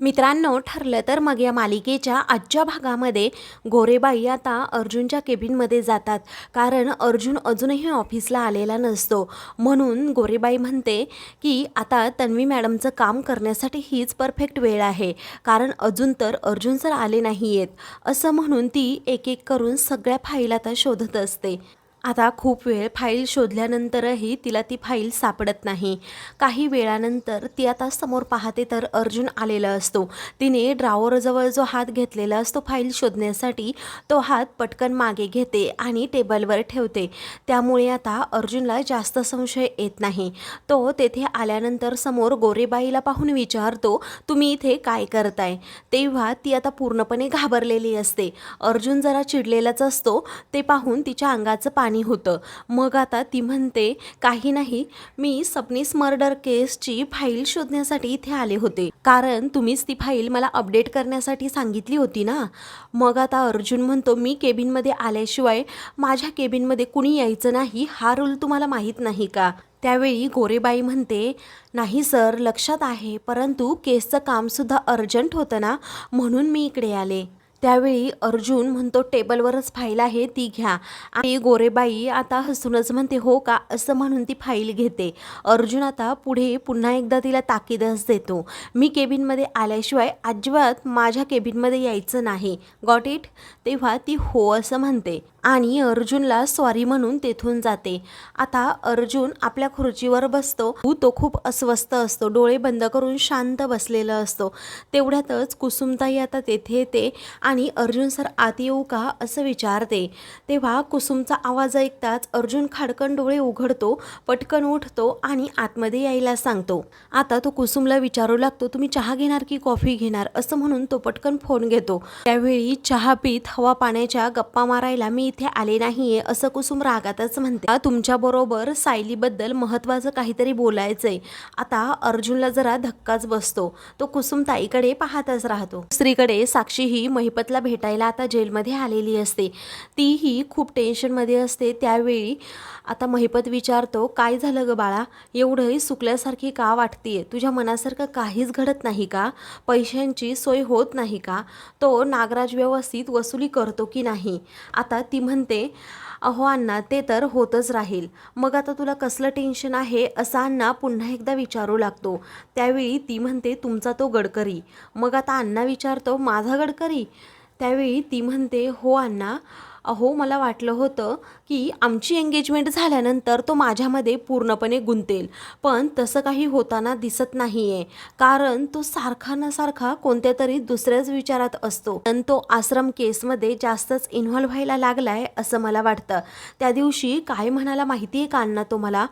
मित्रांनो ठरलं तर मग या मालिकेच्या आजच्या भागामध्ये गोरेबाई आता अर्जुनच्या केबिनमध्ये जातात. कारण अर्जुन अजूनही ऑफिसला आलेला नसतो. म्हणून गोरेबाई म्हणते की आता तन्वी मॅडमचं काम करण्यासाठी हीच परफेक्ट वेळ आहे. कारण अजून तर अर्जुन सर आले नाही आहेत असं म्हणून ती एक एक करून सगळ्या फाईल आता शोधत असते. आता खूप वेळ फाईल शोधल्यानंतरही तिला ती फाईल सापडत नाही. काही वेळानंतर ती आता समोर पाहते तर अर्जुन आलेला असतो. तिने ड्रावरजवळ जो हात घेतलेला असतो फाईल शोधण्यासाठी तो हात पटकन मागे घेते आणि टेबलवर ठेवते. त्यामुळे आता अर्जुनला जास्त संशय येत नाही. तो तेथे आल्यानंतर समोर गोरेबाईला पाहून विचारतो तुम्ही इथे काय करताय? तेव्हा ती आता पूर्णपणे घाबरलेली असते. अर्जुन जरा चिडलेलाच असतो. ते पाहून तिच्या अंगाचं पाणी होतं. मग आता ती म्हणते काही नाही मी सपनीस मर्डर केसची फाईल शोधण्यासाठी इथे आले होते. कारण तुम्हीच ती फाईल मला अपडेट करण्यासाठी सांगितली होती ना? मग आता अर्जुन म्हणतो मी केबिनमध्ये आल्याशिवाय माझ्या केबिनमध्ये कुणी यायचं नाही हा रूल तुम्हाला माहीत नाही का? त्यावेळी गोरेबाई म्हणते नाही सर लक्षात आहे परंतु केसचं कामसुद्धा अर्जंट होतं ना म्हणून मी इकडे आले. त्यावेळी अर्जुन म्हणतो टेबलवरच फाईल आहे ती घ्या. आणि गोरेबाई आता हसूनच म्हणते हो का? असं म्हणून ती फाईल घेते. अर्जुन आता पुढे पुन्हा एकदा तिला ताकीदच देतो. मी केबिनमध्ये आल्याशिवाय अजिबात माझ्या केबिनमध्ये यायचं नाही. Got it. तेव्हा ती हो असं म्हणते. आणि अर्जुनला सॉरी म्हणून तेथून जाते. आता अर्जुन आपल्या खुर्चीवर बसतो. तो खूप अस्वस्थ असतो. डोळे बंद करून शांत बसलेला असतो. तेवढ्यातच कुसुमताई आता तेथे येते आणि अर्जुन सर आत येऊ का असं विचारते. तेव्हा कुसुमचा आवाज ऐकताच अर्जुन खाडकन डोळे उघडतो पटकन उठतो आणि आतमध्ये यायला सांगतो. आता तो कुसुमला विचारू लागतो तुम्ही चहा घेणार की कॉफी घेणार? असं म्हणून तो पटकन फोन घेतो. त्यावेळी चहा पीत हवा पाण्याच्या गप्पा मारायला मी इथे आले नाहीये असं कुसुम रागातच म्हणते. तुमच्या बरोबर सायलीबद्दल महत्वाचं काहीतरी बोलायचंय. आता अर्जुनला जरा धक्काच बसतो. तो कुसुम ताईकडे पाहतच राहतो. दुसरीकडे साक्षी ही महिपतला भेटायला आता जेलमध्ये आलेली असते. तीही खूप टेन्शनमध्ये असते. त्यावेळी आता महिपत विचारतो काय झालं ग बाळा? एवढंही सुकल्यासारखी का वाटतीये? तुझ्या मनासारखं काहीच घडत नाही का? पैशांची सोय होत नाही का? तो नागराज व्यवस्थित वसुली करतो की नाही? आता ती म्हणते अहो अण्णा ते तर होतच राहील. मग आता तुला कसलं टेन्शन आहे असं अण्णा पुन्हा एकदा विचारू लागतो. त्यावेळी ती म्हणते तुमचा तो गडकरी. मग आता अण्णा विचारतो माझा गडकरी? त्यावेळी ती म्हणते हो अण्णा. अहो मला वाटलं होतं की आमची एंगेजमेंट झाल्यानंतर तो माझ्यामध्ये पूर्णपणे गुंतेल. पण तसं काही होताना दिसत नाही आहे कारण तो सारखा ना सारखा कोणत्या तरी दुसऱ्याच विचारात असतो. आणि तो आश्रम केसमध्ये जास्तच इन्व्हॉल्व्ह व्हायला लागलाय असं मला वाटतं. त्या दिवशी काय म्हणाला माहिती आहे का अण्णा तो मला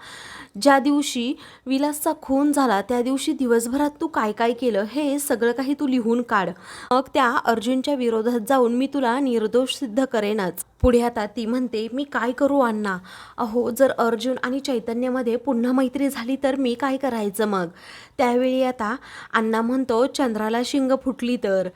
ज्या दिवशी विलासचा खून झाला त्या दिवशी दिवसभरात तू काय काय केलं हे सगळं काही तू लिहून काढ. मग त्या अर्जुनच्या विरोधात जाऊन मी तुला निर्दोष सिद्ध करेनच. पुढे आता ती म्हणते मी काय करू अण्णा? अहो जर अर्जुन आणि चैतन्यामध्ये पुन्हा मैत्री झाली तर मी काय करायचं मग? त्यावेळी आता अण्णा म्हणतो चंद्राला शिंग फुटली तर.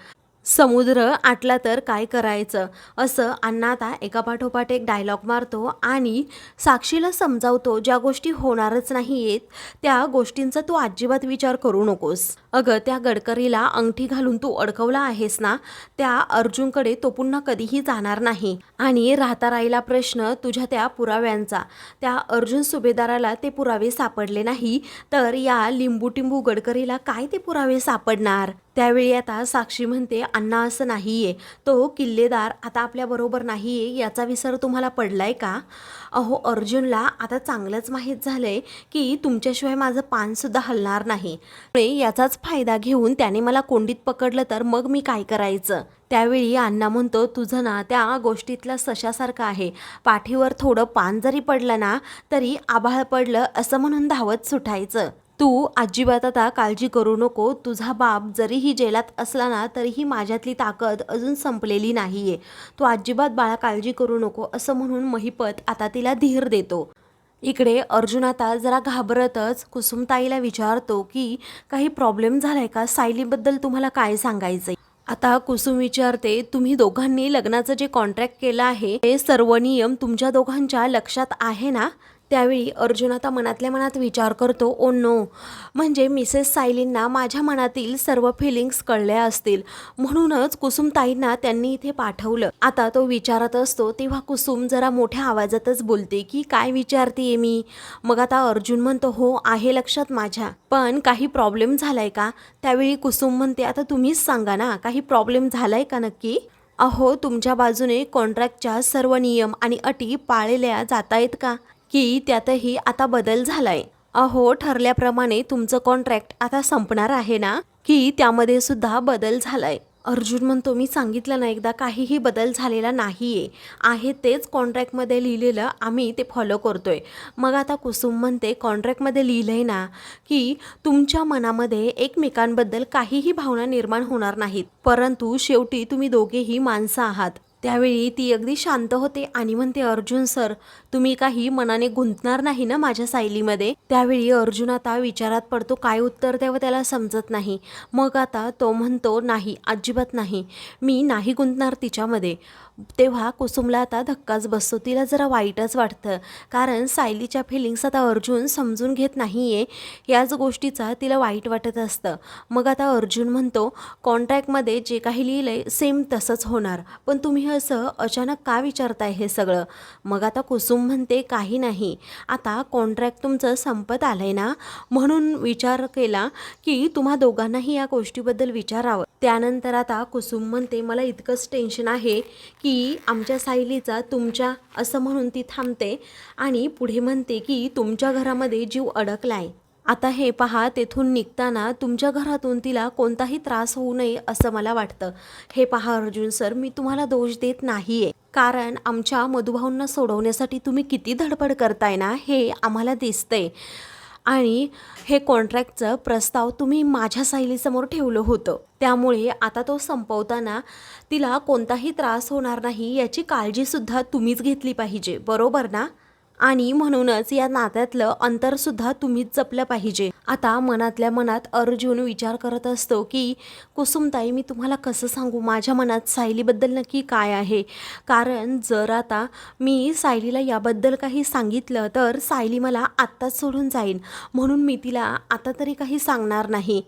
समुद्र आटला तर काय करायचं? असं अण्णा आता एका पाठोपाठ एक डायलॉग मारतो आणि साक्षीला समजावतो ज्या गोष्टी होणारच नाही आहेत त्या गोष्टींचा तू अजिबात विचार करू नकोस. अगं त्या गडकरीला अंगठी घालून तू अडकवला आहेस ना? त्या अर्जुनकडे तो पुन्हा कधीही जाणार नाही. आणि राहता राहिला प्रश्न तुझ्या त्या पुराव्यांचा. त्या अर्जुन सुभेदाराला ते पुरावे सापडले नाही तर या लिंबू टिंबू गडकरीला काय ते पुरावे सापडणार? त्यावेळी आता साक्षी म्हणते अण्णा असं नाही आहे तो किल्लेदार आता आपल्याबरोबर नाही आहे याचा विसर तुम्हाला पडलाय का? अहो अर्जुनला आता चांगलंच माहीत झालं आहे की तुमच्याशिवाय माझं पानसुद्धा हलणार नाही. याचाच फायदा घेऊन त्याने मला कोंडीत पकडलं तर मग मी काय करायचं? त्यावेळी अण्णा म्हणतो तुझं ना त्या गोष्टीतलं सशासारखं आहे. पाठीवर थोडं पान जरी पडलं ना तरी आभाळ पडलं असं म्हणून धावत सुटायचं. तू अजिबात आता काळजी करू नको. तुझा बाप जरीही जेलात असला ना तरीही माझ्यातली ताकद अजून संपलेली नाहीये. तू अजिबात बाळा काळजी करू नको असं म्हणून महिपत आता तिला धीर देतो. इकडे अर्जुन आता जरा घाबरतच कुसुमताईला विचारतो की काही प्रॉब्लेम झालाय का? सायलीबद्दल तुम्हाला काय सांगायचंय? आता कुसुम विचारते तुम्ही दोघांनी लग्नाचं जे कॉन्ट्रॅक्ट केलं आहे ते सर्व नियम तुमच्या दोघांच्या लक्षात आहे ना? त्यावेळी अर्जुन आता मनातल्या मनात विचार करतो ओ नो. म्हणजे मिसेस सायलींना माझ्या मनातील सर्व फिलिंग्स कळल्या असतील. म्हणूनच कुसुमताईंना त्यांनी इथे पाठवलं. आता तो विचारत असतो तेव्हा कुसुम जरा मोठ्या आवाजातच बोलते की काय विचारतीये मी? मग आता अर्जुन म्हणतो हो आहे लक्षात माझ्या. पण काही प्रॉब्लेम झालाय का? त्यावेळी कुसुम म्हणते आता तुम्हीच सांगा ना काही प्रॉब्लेम झालाय का नक्की? अहो तुमच्या बाजूने कॉन्ट्रॅक्टच्या सर्व नियम आणि अटी पाळल्या जात आहेत का? की त्यातही आता बदल झालाय. अहो ठरल्याप्रमाणे तुमचं कॉन्ट्रॅक्ट आता संपणार आहे ना? की त्यामध्ये सुद्धा बदल झालाय. अर्जुन म्हणतो मी सांगितलं ना एकदा काहीही बदल झालेला नाही आहे तेच कॉन्ट्रॅक्टमध्ये लिहिलेलं आम्ही ते फॉलो करतोय. मग आता कुसुम म्हणते कॉन्ट्रॅक्टमध्ये आहे ना की तुमच्या मनामध्ये एकमेकांबद्दल काहीही भावना निर्माण होणार नाहीत. परंतु शेवटी तुम्ही दोघेही माणसं आहात. त्यावेळी ती अगदी शांत होते आणि म्हणते अर्जुन सर तुम्ही काही मनाने गुंतणार नाही ना माझ्या सायलीमध्ये? त्यावेळी अर्जुन आता विचारात पडतो काय उत्तर द्यावं त्याला समजत नाही. मग आता तो म्हणतो नाही अजिबात नाही. मी नाही गुंतणार तिच्यामध्ये. तेव्हा कुसुमला आता धक्काच बसतो. तिला जरा वाईटच वाटतं. कारण सायलीच्या फिलिंग्स आता अर्जुन समजून घेत नाही आहे याच गोष्टीचा तिला वाईट वाटत असतं. मग आता अर्जुन म्हणतो कॉन्ट्रॅक्टमध्ये जे काही लिहिलं आहे सेम तसंच होणार. पण तुम्ही असं अचानक का विचारताय हे सगळं? मग आता कुसुम म्हणते काही नाही. आता कॉन्ट्रॅक्ट तुमचं संपत आलं आहे ना? म्हणून विचार केला की तुम्हा दोघांनाही या गोष्टीबद्दल विचारावं. त्यानंतर आता कुसुम म्हणते मला इतकंच टेन्शन आहे की आमच्या सायलीचा तुमच्या असं म्हणून ती थांबते आणि पुढे म्हणते की तुमच्या घरामध्ये जीव अडकलाय. आता हे पहा तेथून निघताना तुमच्या घरातून तिला कोणताही त्रास होऊ नये असं मला वाटतं. हे पहा अर्जुन सर मी तुम्हाला दोष देत नाहीये. कारण आमच्या मधुभाऊंना सोडवण्यासाठी तुम्ही किती धडपड करताय ना हे आम्हाला दिसतंय. आणि हे कॉन्ट्रॅक्टचं प्रस्ताव तुम्ही माझ्या सायलीसमोर ठेवलं होतं. त्यामुळे आता तो संपवताना तिला कोणताही त्रास होणार नाही याची काळजीसुद्धा तुम्हीच घेतली पाहिजे. बरोबर ना? आणि म्हणूनच या नात्यातलं अंतरसुद्धा तुम्हीच जपलं पाहिजे. आता मनातल्या मनात अर्जुन विचार करत असतो की कुसुमताई मी तुम्हाला कसं सांगू? माझ्या मनात सायलीबद्दल नक्की काय आहे? कारण जर आता मी सायलीला याबद्दल काही सांगितलं तर सायली मला आत्ताच सोडून जाईन. म्हणून मी तिला आता तरी काही सांगणार नाही.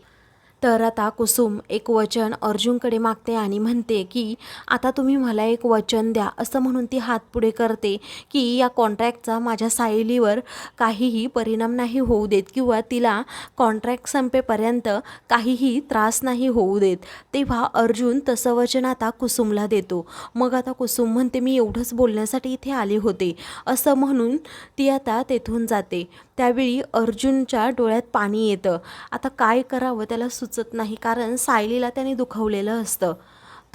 तर आता कुसुम एक वचन अर्जुनकडे मागते आणि म्हणते की आता तुम्ही मला एक वचन द्या. असं म्हणून ती हात पुढे करते की या कॉन्ट्रॅक्टचा माझ्या सायलीवर काहीही परिणाम नाही होऊ देत किंवा तिला कॉन्ट्रॅक्ट संपेपर्यंत काहीही त्रास नाही होऊ देत. तेव्हा अर्जुन तसं वचन आता कुसुमला देतो. मग आता कुसुम म्हणते मी एवढंच बोलण्यासाठी इथे आले होते. असं म्हणून ती आता तेथून जाते. त्यावेळी अर्जुनच्या डोळ्यात पाणी येतं. आता काय करावं त्याला सुचत नाही कारण सायलीला त्याने दुखवलेलं असतं.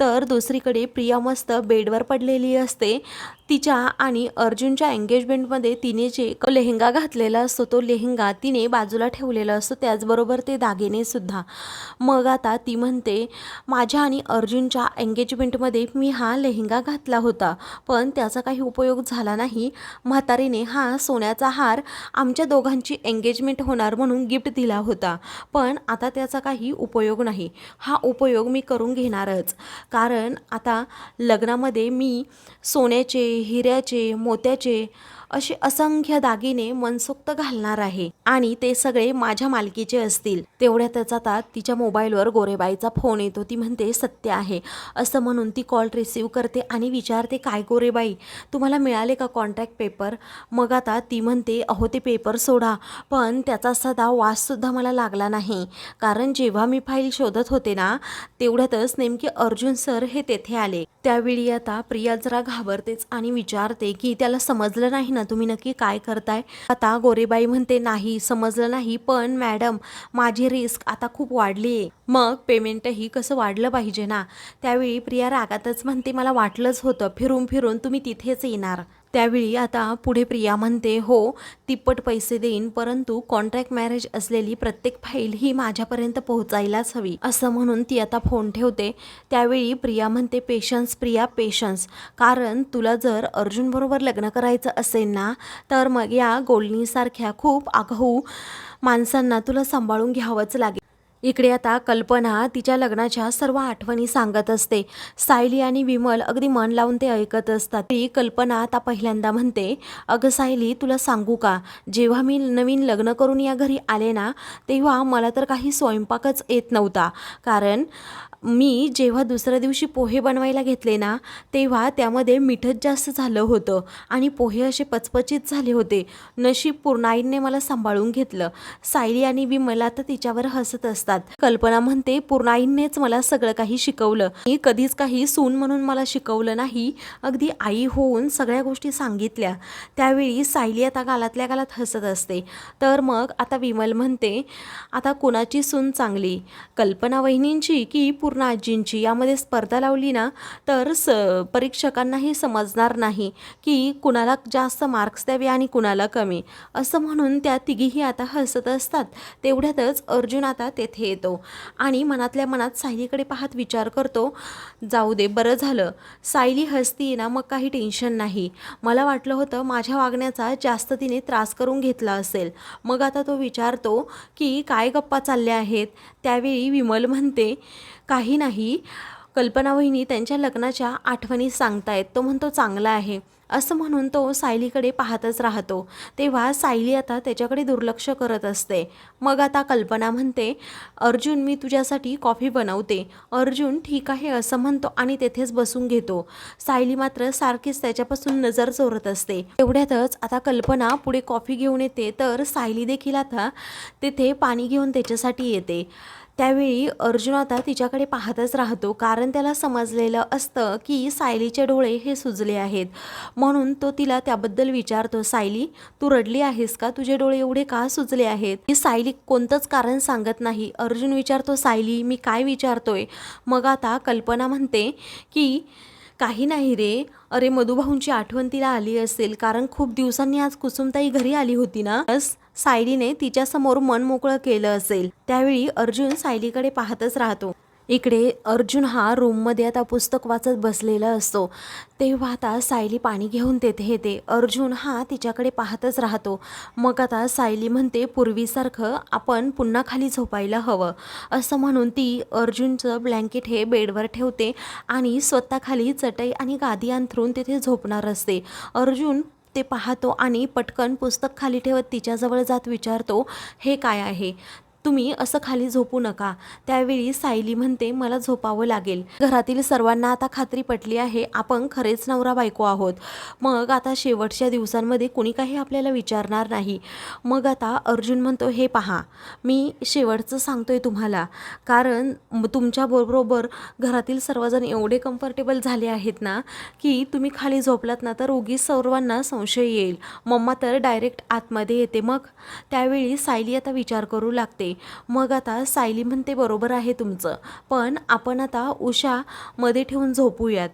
तर दुसरीकडे प्रिया मस्त बेडवर पडलेली असते. तिच्या आणि अर्जुनच्या एंगेजमेंटमध्ये तिने जे लेहंगा घातलेला असतो तो लेहंगा तिने बाजूला ठेवलेला असतो. त्याचबरोबर ते दागिने सुद्धा. मग आता ती म्हणते माझ्या आणि अर्जुनच्या एंगेजमेंटमध्ये मी हा लेहंगा घातला होता पण त्याचा काही उपयोग झाला नाही. म्हातारीने हा सोन्याचा हार आमच्या दोघांची एंगेजमेंट होणार म्हणून गिफ्ट दिला होता पण आता त्याचा काही उपयोग नाही. हा उपयोग मी करून घेणारच. कारण आता लग्नामध्ये मी सोन्याचे हिऱ्याचे मोत्याचे असे असंख्य दागिने मनसोक्त घालणार आहे आणि ते सगळे माझ्या मालकीचे असतील. तेवढ्यातच आता तिच्या मोबाईलवर गोरेबाईचा फोन येतो. ती म्हणते सत्य आहे. असं म्हणून ती कॉल रिसीव करते आणि विचारते काय गोरेबाई तुम्हाला मिळाले का कॉन्ट्रॅक्ट पेपर? मग आता ती म्हणते अहो ते पेपर सोडा पण त्याचा सदा वाससुद्धा मला लागला नाही. कारण जेव्हा मी फाईल शोधत होते ना तेवढ्यातच नेमके अर्जुन सर हे तेथे आले. त्यावेळी आता प्रिया जरा घाबरतेच आणि विचारते की त्याला समजलं नाही ना तुम्ही नक्की काय करताय? आता गोरेबाई म्हणते नाही समजलं नाही पण मॅडम माझी रिस्क आता खूप वाढली आहे. मग पेमेंटही कसं वाढलं पाहिजे ना? त्यावेळी प्रिया रागातच म्हणते मला वाटलंच होतं फिरून फिरून तुम्ही तिथेच येणार. त्यावेळी आता पुढे प्रिया म्हणते हो तिप्पट पैसे देईन परंतु कॉन्ट्रॅक्ट मॅरेज असलेली प्रत्येक फाईल ही माझ्यापर्यंत पोहोचायलाच हवी. असं म्हणून ती आता फोन ठेवते. त्यावेळी प्रिया म्हणते पेशन्स प्रिया पेशन्स कारण तुला जर अर्जुनबरोबर लग्न करायचं असेल ना तर मग या गोलनीसारख्या खूप आगाऊ माणसांना तुला सांभाळून घ्यावंच लागेल. इकडे आता कल्पना तिच्या लग्नाच्या सर्व आठवणी सांगत असते. सायली आणि विमल अगदी मन लावून ते ऐकत असतात. ती कल्पना आता पहिल्यांदा म्हणते अगं सायली तुला सांगू का? जेव्हा मी नवीन लग्न करून या घरी आले ना तेव्हा मला तर काही स्वयंपाकच येत नव्हता. कारण मी जेव्हा दुसऱ्या दिवशी पोहे बनवायला घेतले ना तेव्हा त्यामध्ये मिठच जास्त झालं होतं आणि पोहे असे पचपचित झाले होते. नशीब पूर्णाईंने मला सांभाळून घेतलं. सायली आणि विमला तर तिच्यावर हसत असतात. कल्पना म्हणते पूर्णाईंनेच मला सगळं काही शिकवलं. मी कधीच काही सून म्हणून मला शिकवलं नाही. अगदी आई होऊन सगळ्या गोष्टी सांगितल्या. त्यावेळी सायली आता गालातल्या गालात हसत असते. तर मग आता विमल म्हणते आता कोणाची सून चांगली? कल्पना वहिनींची की पूर्ण पूर्ण आजींची. यामध्ये स्पर्धा लावली ना तर स परीक्षकांनाही समजणार नाही की कुणाला जास्त मार्क्स द्यावे आणि कुणाला कमी. असं म्हणून त्या तिघीही आता हसत असतात. तेवढ्यातच अर्जुन आता तेथे येतो आणि मनातल्या मनात सायलीकडे पाहत विचार करतो जाऊ दे बरं झालं. सायली हसती ना मग काही टेन्शन नाही. मला वाटलं होतं माझ्या वागण्याचा जास्त तिने त्रास करून घेतला असेल. मग आता तो विचारतो की काय गप्पा चालल्या आहेत? त्यावेळी विमल म्हणते काही नाही. कल्पना वहिनी त्यांच्या लग्नाच्या आठवणी सांगतायत. तो म्हणतो चांगला आहे. असं म्हणून तो सायलीकडे पाहतच राहतो. तेव्हा सायली आता त्याच्याकडे दुर्लक्ष करत असते. मग आता कल्पना म्हणते अर्जुन मी तुझ्यासाठी कॉफी बनवते. अर्जुन ठीक आहे असं म्हणतो आणि तेथेच बसून घेतो. सायली मात्र सारखीच त्याच्यापासून नजर चोरत असते. तेवढ्यातच आता कल्पना पुढे कॉफी घेऊन येते तर सायली देखील आता तेथे पाणी घेऊन त्याच्यासाठी येते. त्यावेळी अर्जुन आता तिच्याकडे पाहतच राहतो कारण त्याला समजलेलं असतं की सायलीचे डोळे हे सुजले आहेत. म्हणून तो तिला त्याबद्दल विचारतो सायली तू रडली आहेस का? तुझे डोळे एवढे का सुजले आहेत? ही सायली कोणतंच कारण सांगत नाही. अर्जुन विचारतो सायली मी काय विचारतोय? मग आता कल्पना म्हणते की काही नाही रे. अरे मधुभाऊंची आठवण तिला आली असेल कारण खूप दिवसांनी आज कुसुमताई घरी आली होती ना? बस सायलीने तिच्यासमोर मन मोकळं केलं असेल. त्यावेळी अर्जुन सायलीकडे पाहतच राहतो. इकडे अर्जुन हा रूममध्ये आता पुस्तक वाचत बसलेला असतो. तेव्हा आता सायली पाणी घेऊन तेथे येते. अर्जुन हा तिच्याकडे पाहतच राहतो. मग आता सायली म्हणते पूर्वीसारखं आपण पुन्हा खाली झोपायला हवं. असं म्हणून ती अर्जुनचं ब्लँकेट हे बेडवर ठेवते आणि स्वतः खाली चटई आणि गादी अंथरून तिथे झोपणार असते. अर्जुन ते पाहतो आणि पटकन पुस्तक खाली ठेवत तिच्याजवळ जात विचारतो हे काय आहे? तुम्ही असं खाली झोपू नका. त्यावेळी सायली म्हणते मला झोपावं लागेल. घरातील सर्वांना आता खात्री पटली आहे. आपण खरेच नवरा बायको आहोत. मग आता शेवटच्या दिवसांमध्ये कुणी काही आपल्याला विचारणार नाही. मग आता अर्जुन म्हणतो हे पहा मी शेवटचं सांगतोय तुम्हाला. कारण तुमच्याबरोबर घरातील सर्वजण एवढे कम्फर्टेबल झाले आहेत ना की तुम्ही खाली झोपलात ना तर उगीच सर्वांना संशय येईल. मम्मा तर डायरेक्ट आतमध्ये येते. मग त्यावेळी सायली आता विचार करू लागते. मग आता सायली म्हणते बरोबर आहे तुमचं पण आपण आता उषा मध्ये ठेवून झोपूयात.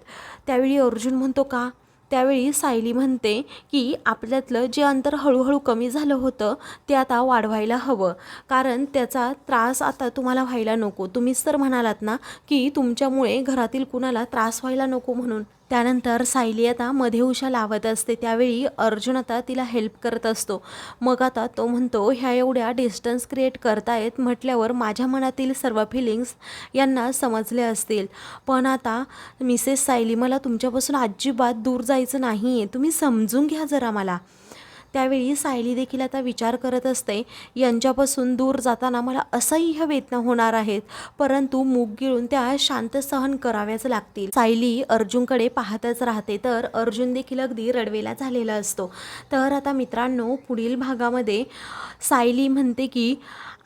त्यावेळी अर्जुन म्हणतो का? त्यावेळी सायली म्हणते की आपल्यातलं जे अंतर हळूहळू कमी झालं होतं ते आता वाढवायला हवं. कारण त्याचा त्रास आता तुम्हाला व्हायला नको. तुम्हीच तर म्हणालात ना की तुमच्यामुळे घरातील कुणाला त्रास व्हायला नको म्हणून. त्यानंतर सायली आता मध्ये उषा लावत असते. त्यावेळी अर्जुन आता तिला हेल्प करत असतो. मग आता तो म्हणतो ह्या एवढ्या डिस्टन्स क्रिएट करतायत म्हटल्यावर माझ्या मनातील सर्व फिलिंग्स यांना समजले असतील. पण आता मिसेस सायली मला तुमच्यापासून अजिबात दूर जायचं नाही आहे तुम्ही समजून घ्या जरा मला. त्यावेळी सायली देखील आता विचार करत असते यांच्यापासून दूर जाताना मला असह्य वेदना होणार आहेत परंतु मूग गिळून त्या शांत सहन कराव्याच लागतील. सायली अर्जुनकडे पाहतच राहते तर अर्जुन देखील अगदी रडवेला झालेला असतो. तर आता मित्रांनो पुढील भागामध्ये सायली म्हणते की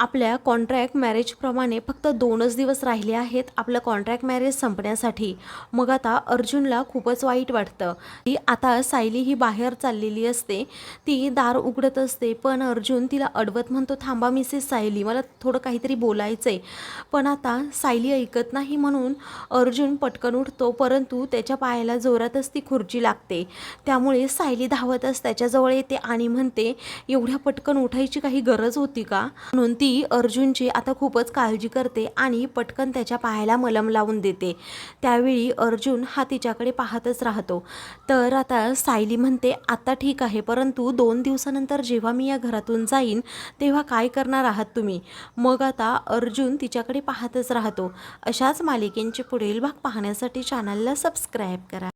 आपल्या कॉन्ट्रॅक्ट मॅरेजप्रमाणे फक्त दोनच दिवस राहिले आहेत आपलं कॉन्ट्रॅक्ट मॅरेज संपण्यासाठी. मग आता अर्जुनला खूपच वाईट वाटतं. की आता सायली ही बाहेर चाललेली असते ती दार उघडत असते पण अर्जुन तिला अडवत म्हणतो थांबा मिसेस सायली मला थोडं काहीतरी बोलायचं आहे पण आता सायली ऐकत नाही म्हणून अर्जुन पटकन उठतो परंतु त्याच्या पायाला जोरातच ती खुर्ची लागते. त्यामुळे सायली धावतच त्याच्याजवळ येते आणि म्हणते एवढ्या पटकन उठायची काही गरज होती का? म्हणून ती ती अर्जुनची आता खूपच काळजी करते आणि पटकन त्याच्या पायाला मलम लावून देते. त्यावेळी अर्जुन हा तिच्याकडे पाहतच राहतो. तर आता सायली म्हणते आता ठीक आहे परंतु दोन दिवसानंतर जेव्हा मी या घरातून जाईन तेव्हा काय करणार आहात तुम्ही? मग आता अर्जुन तिच्याकडे पाहतच राहतो. अशाच मालिकेंचे पुढील भाग पाहण्यासाठी चॅनलला सबस्क्राईब करा.